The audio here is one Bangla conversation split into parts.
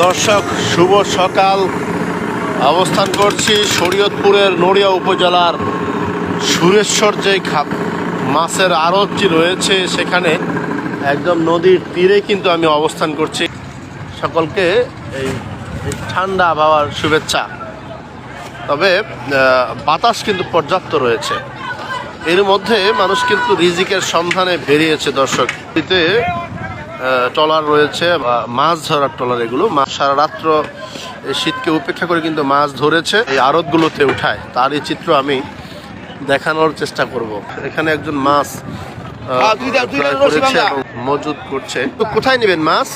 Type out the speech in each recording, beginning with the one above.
দর্শক, শুভ সকাল। অবস্থান করছি শরীয়তপুরের নড়িয়া উপজেলার সুরেশ্বর যে খাপ মাছের আড়তটি রয়েছে, সেখানে একদম নদীর তীরে কিন্তু আমি অবস্থান করছি। সকলকে এই ঠান্ডা আবহাওয়ার শুভেচ্ছা। তবে বাতাস কিন্তু পর্যাপ্ত রয়েছে। এর মধ্যে মানুষ কিন্তু রিজিকের সন্ধানে বেরিয়েছে দর্শক। এতে ট্রলার রয়েছে মাছ ধরার ট্রলার এগুলো। মাছ সারা রাত্র এই শীতকে উপেক্ষা করে কিন্তু মাছ ধরেছে। এই আড়তগুলোতে উঠায়। তারই চিত্র আমি দেখানোর চেষ্টা করব। এখানে একজন মাছ হ্যাঁ, করেছে মজুদ করছে। তো কোথায় নেবেন মাছ?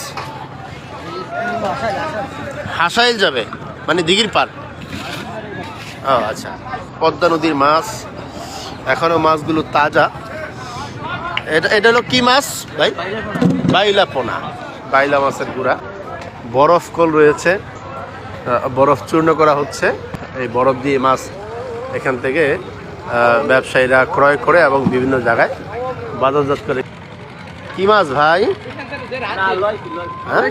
হাসাইল যাবে। মানে দিঘির পার ও আচ্ছা। পদ্মা নদীর মাছ। এখনও মাছগুলো তাজা। এটা এটা হলো কি মাছ ভাই? বাইলা পোনা বাইলা মাছের গুঁড়া। বরফ কল রয়েছে বরফ চূর্ণ করা হচ্ছে। এই বরফ দিয়ে মাছ এখান থেকে ব্যবসায়ীরা ক্রয় করে এবং বিভিন্ন জায়গায় বাজারজাত করে। কি মাছ ভাই? হ্যাঁ?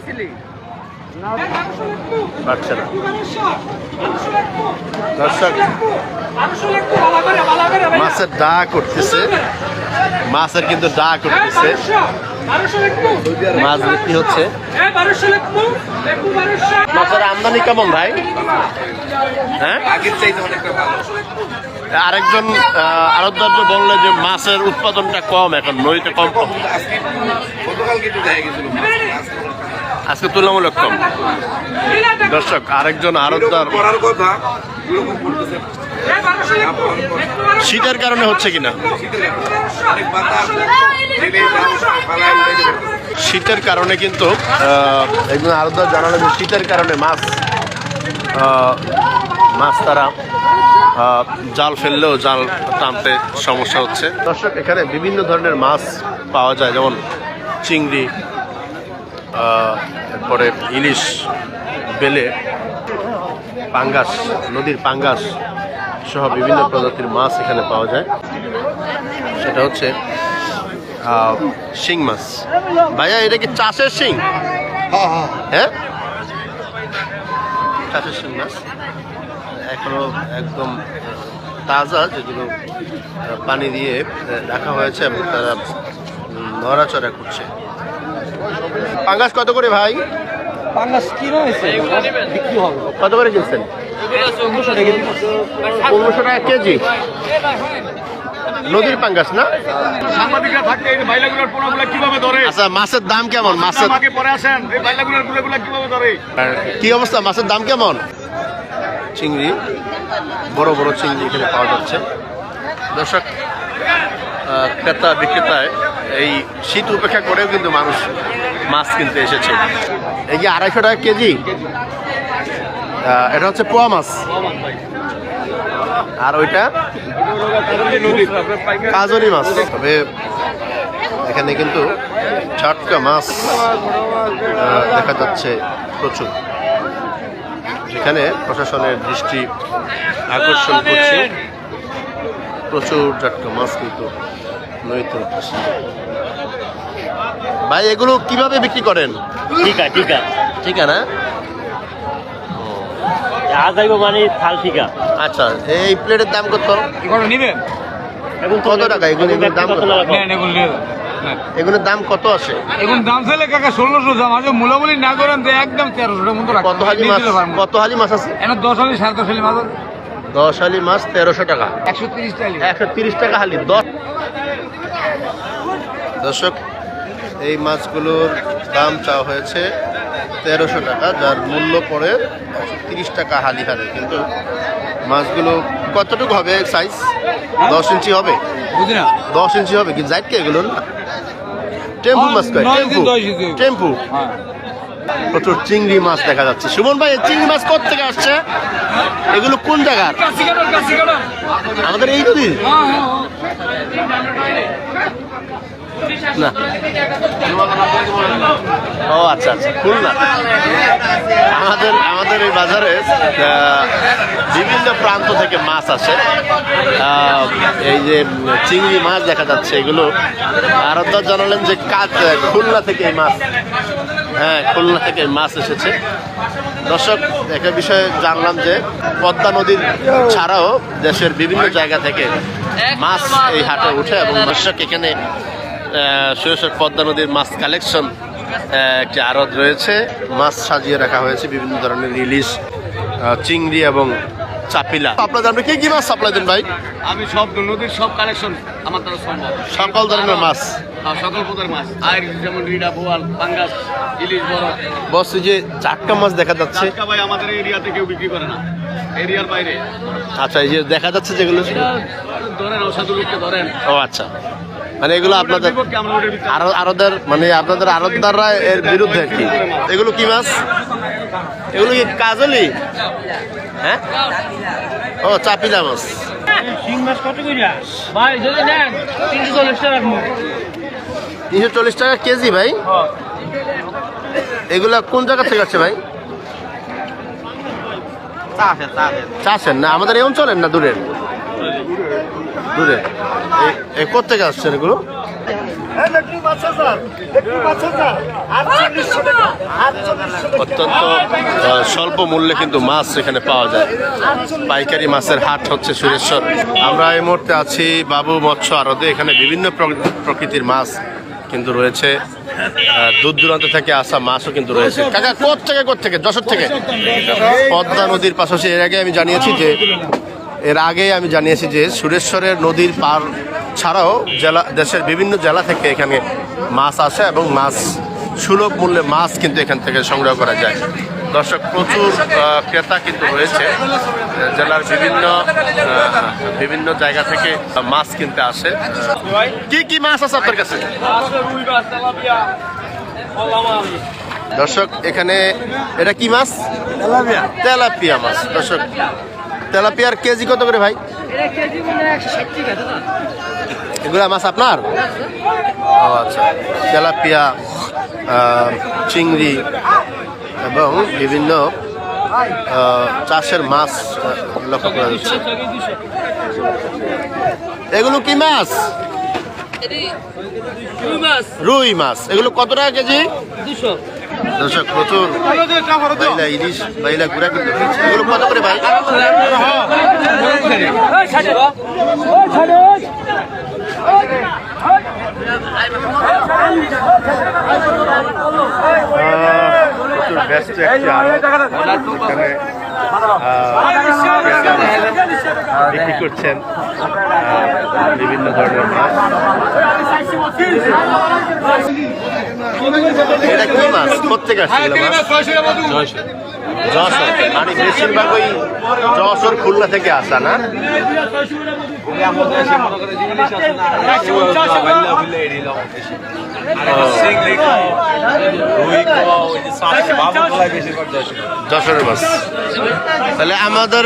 মাছের ডা করতেছে মাছের কিন্তু ডা করতেছে মাছ বিক্রি হচ্ছে। মাছের আমদানি কেমন ভাই? হ্যাঁ? আরেকজন আরোদ্দার্য বললে যে মাছের উৎপাদনটা কম এখন নদীতে কম কম। আজকে তুলনামূলক কম। দর্শক আরেকজন আরোদ্দার করার কথা শীতের কারণে হচ্ছে কিনা? শীতের কারণে কিন্তু একজন আরোদ্দার জানালেন যে শীতের কারণে মাছ মাছ তারা জাল ফেললেও জাল টানতে সমস্যা হচ্ছে। দর্শক এখানে বিভিন্ন ধরনের মাছ পাওয়া যায় যেমন চিংড়ি আহ, এরপরে ইলিশ বেলে পাঙ্গাস নদীর পাঙ্গাস সহ বিভিন্ন প্রজাতির মাছ এখানে পাওয়া যায়। সেটা হচ্ছে শিং মাছ। ভাইয়া এটা কি চাষের শিং? হ্যাঁ চাষের শিং মাছ। এখনও একদম তাজা যেগুলো পানি দিয়ে রাখা হয়েছে এবং তারা নড়াচড়া করছে। পাঙ্গাস কত করে ভাই? পাঙ্গাস কিলো হয়েছে বিক্রি হবে। কত করে কিনছেন? দিবো পনেরোশো টাকা কেজি। নদীর পাঙ্গাস না? সাংবাদিকরা থাকতে এই বাইলাগুলোর পোনাগুলো কীভাবে ধরে? আচ্ছা মাছের দাম কেমন? মাছের আমাকে পরে আসেন এই বাইলাগুলোর গুলোগুলো কীভাবে ধরে? কি অবস্থা? মাছের দাম কেমন? চিংড়ি বড় বড় চিংড়ি এখানে পাওয়া যাচ্ছে। দর্শক ক্রেতা বিক্রেতায় এই শীত উপেক্ষা করেও কিন্তু মানুষ মাছ কিনতে এসেছে। এই যে আড়াইশো টাকা কেজি? এটা হচ্ছে পোয়া মাছ। আর ওইটা? কাজলি মাছ। তবে এখানে কিন্তু ছাটকা মাছ দেখা যাচ্ছে প্রচুর। যেখানে প্রশাসনের দৃষ্টি আকর্ষণ করছে। প্রচুর জাটকা মাছ কিন্তু নদীতে ভাই এগুলো কীভাবে বিক্রি করেন? ঠিক আছে ঠিক। আছে ঠিক আছে না আজ আইব মানে থাল ঠিক। আচ্ছা এই প্লেটের দাম কত? এগুলো নিবেন? এখন কত টাকা? এগুলো এগুলোর দাম কত নেন এগুলো নিয়ে এগুলোর দাম কত আসে এখন দাম চাইলে কাকা ষোলোশো দাম। আজ মূলামূলি না করেন তো একদম তেরোশো টাকা মতো কত হালি মাছ? কত হালি মাছ আছে? এনে দশ হালি সাড়ে দশ হালি মাছ আছে। দশ হালি মাছ তেরোশো টাকা। একশো তিরিশ টাকা একশো তিরিশ টাকা হালি দশ দর্শক এই মাছগুলোর দাম চাওয়া হয়েছে তেরোশো টাকা যার মূল্য পড়ে তিরিশ টাকা হালি হারে কিন্তু মাছগুলো কতটুকু হবে সাইজ দশ ইঞ্চি হবে? দশ ইঞ্চি হবে কি? যাইট কে এগুলো টেম্পু মাছ কয়? টেম্পু। টেম্পু। হ্যাঁ। প্রচুর চিংড়ি মাছ দেখা যাচ্ছে। সুমন ভাই চিংড়ি মাছ কোথা থেকে আসছে? এগুলো কোন জায়গার? আমাদের এই নদীর? না। ও আচ্ছা আচ্ছা খুলনা আমাদের আমাদের এই বাজারে বিভিন্ন প্রান্ত থেকে মাছ আসে। এই যে চিংড়ি মাছ দেখা যাচ্ছে, এগুলো আরও জানালেন যে কাজ খুলনা থেকে এই মাছ হ্যাঁ খুলনা থেকে মাছ এসেছে। দর্শক একটা বিষয়ে জানলাম যে পদ্মা নদীর ছাড়াও দেশের বিভিন্ন জায়গা থেকে মাছ এই হাটে উঠে এবং দর্শক এখানে সুরেশ্বর পদ্মা নদীর মাছ কালেকশন একটি আড়ত রয়েছে। মাছ সাজিয়ে রাখা হয়েছে বিভিন্ন ধরনের ইলিশ চিংড়ি এবং চাপিলা। আপনাদের আপনি কি কি মাছ সাপ্লাই দেন ভাই? আমি সব নদীর সব কালেকশন আমার দ্বারা সম্ভব। সকল ধরনের মাছ? আর সকল প্রকার মাছ। আর যেমন রিডা বোয়াল পাঙ্গাস ইলিশ বড়। বস যে মাছ দেখা যাচ্ছে। টাটকা ভাই আমাদের এরিয়াতে কেউ বিক্রি করে না। এরিয়ার বাইরে। আচ্ছা এই যে দেখা যাচ্ছে যেগুলো। ধরেন অসাধু লোককে ধরেন ও আচ্ছা। মানে এগুলো আপনাদের আরও আরোদের মানে আপনাদের আরোদ্দাররা এর বিরুদ্ধে আর কি। এগুলো কি মাছ? এগুলো কি কাজলি? হ্যাঁ? ও চাপিলা মাছ। তিনশো চল্লিশ টাকা কেজি ভাই? এগুলা কোন জায়গা থেকে আসছে ভাই? চাষের না? আমাদের এই অঞ্চলের না দূরের? দূরে। এই কোথেকে আসছেন এগুলো? অত্যন্ত স্বল্প মূল্যে কিন্তু মাছ এখানে পাওয়া যায়। পাইকারি মাছের হাট হচ্ছে সুরেশ্বর। আমরা এই মুহূর্তে আছি বাবু মৎস্য আরদে এখানে বিভিন্ন প্র- প্রকৃতির মাছ কিন্তু রয়েছে। দূর দূরান্ত থেকে আসা মাছও কিন্তু রয়েছে। কাকা কোথ থেকে কোথ থেকে যশোর থেকে। পদ্মা নদীর পাশাপাশি। এর আগে আমি জানিয়েছি যে এর আগে আমি জানিয়েছি যে সুরেশ্বরের নদীর পার ছাড়াও জেলা দেশের বিভিন্ন জেলা থেকে এখানে মাছ আসে এবং মাছ সুলভ মূল্যে মাছ কিন্তু এখান থেকে সংগ্রহ করা যায়। দর্শক প্রচুর ক্রেতা কিন্তু রয়েছে। জেলার বিভিন্ন বিভিন্ন জায়গা থেকে মাছ কিনতে আসে। কি কি মাছ আছে আপনার কাছে? দর্শক এখানে এটা কি মাছ? তেলাপিয়া মাছ। দর্শক তেলাপিয়ার কেজি কত করে ভাই? এগুলা মাছ আপনার? ও আচ্ছা। তেলাপিয়া চিংড়ি এবং বিভিন্ন চাষের মাছ লক্ষ্য করা যাচ্ছে। এগুলো কি মাছ? রুই মাছ। এগুলো কত টাকা কেজি? দর্শক প্রচুর বাইলা ইলিশ বাইলা ঘুরা কিন্তু কত করে ভাই? ব্যস্ত বিক্রি করছেন বিভিন্ন ধরনের মাছ। মানে বেশিরভাগ ওই যশোর খুলনা থেকে আসা না? যশোরের মাছ তাহলে আমাদের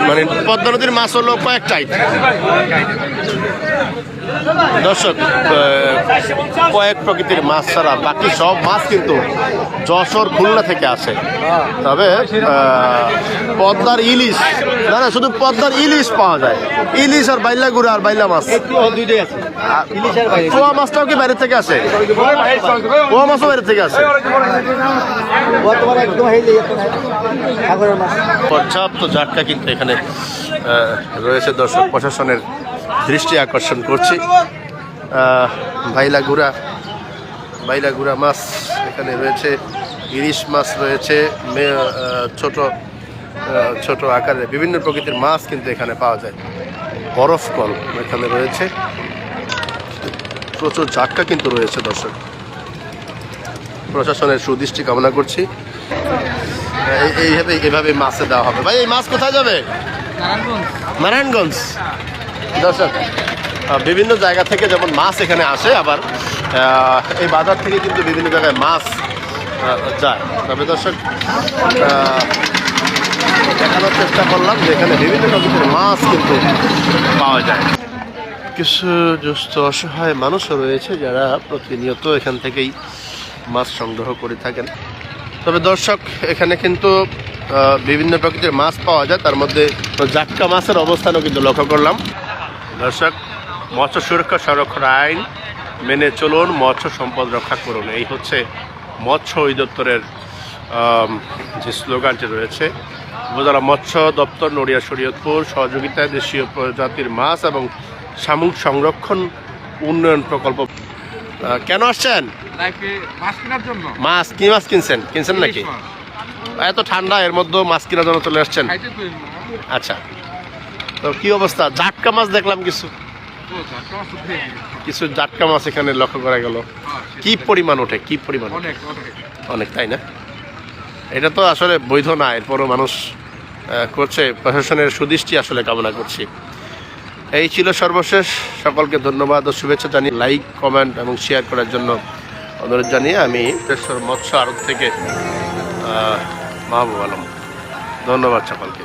মানে পদ্ম নদীর মাছ হলো কয়েকটাই। দর্শক কয়েক প্রকৃতির মাছ ছাড়া বাকি সব মাছ কিন্তু যশোর খুলনা থেকে আসে। তবে পদ্মার ইলিশ, না না, শুধু পদ্মার ইলিশ পাওয়া যায়। ইলিশ আর বাইলা গুড়া আর বাইলা মাছ। পোয়া মাছটাও কি বাইরে থেকে আসে? পোয়া মাছও বাইরে থেকে আসে। পর্যাপ্ত জাটকা কিন্তু এখানে রয়েছে দর্শক প্রশাসনের দৃষ্টি আকর্ষণ করছি। আহ, ভাইলা গুড়া বাইলা গুড়া মাছ এখানে রয়েছে ইলিশ মাছ রয়েছে ছোট ছোট আকারে বিভিন্ন প্রকৃতির মাছ কিন্তু এখানে পাওয়া যায়। বরফ কল এখানে রয়েছে। প্রচুর জাটকা কিন্তু রয়েছে দর্শক। প্রশাসনের সুদৃষ্টি কামনা করছি। এই- এইভাবে এভাবে মাছে দেওয়া হবে। ভাই এই মাছ কোথায় যাবে? নারায়ণগঞ্জ। নারায়ণগঞ্জ। দর্শক বিভিন্ন জায়গা থেকে যেমন মাছ এখানে আসে, আবার এই বাজার থেকে কিন্তু বিভিন্ন জায়গায় মাছ যায়। তবে দর্শক দেখানোর চেষ্টা করলাম যে এখানে বিভিন্ন রকমের মাছ কিন্তু পাওয়া যায়। কিছু দুস্থ, অসহায় মানুষও রয়েছে যারা প্রতিনিয়ত এখান থেকেই মাছ সংগ্রহ করে থাকেন। তবে দর্শক, এখানে কিন্তু বিভিন্ন প্রকৃতির মাছ পাওয়া যায়। তার মধ্যে জাটকা মাছের অবস্থানও কিন্তু লক্ষ্য করলাম। দর্শক মৎস্য সুরক্ষা সংরক্ষণ আইন মেনে চলুন মৎস্য সম্পদ রক্ষা করুন। এই হচ্ছে মৎস্য অধিদপ্তরের যে স্লোগানটি রয়েছে উপজেলা মৎস্য দপ্তর নড়িয়া শরীয়তপুর সহযোগিতায় দেশীয় প্রজাতির মাছ এবং শামুক সংরক্ষণ উন্নয়ন প্রকল্প। কেন আসছেন? মাছ কি মাছ কিনছেন? কিনছেন নাকি? এত ঠান্ডা এর মধ্যে মাছ কেনার জন্য চলে আসছেন? আচ্ছা। তো কি অবস্থা? জাটকা মাছ দেখলাম কিছু। কিছু জাটকা মাছ এখানে লক্ষ্য করা গেল। কি পরিমাণ ওঠে? কি পরিমাণ? অনেক, তাই না? এটা তো আসলে বৈধ না, এরপরও মানুষ করছে, প্রশাসনের সুদৃষ্টি আসলে কামনা করছি। এই ছিল সর্বশেষ। সকলকে ধন্যবাদ ও শুভেচ্ছা জানিয়ে লাইক, কমেন্ট এবং শেয়ার করার জন্য অনুরোধ জানিয়ে আমি মৎস্য আড়ত থেকে মাহবুব আলম। ধন্যবাদ সকলকে।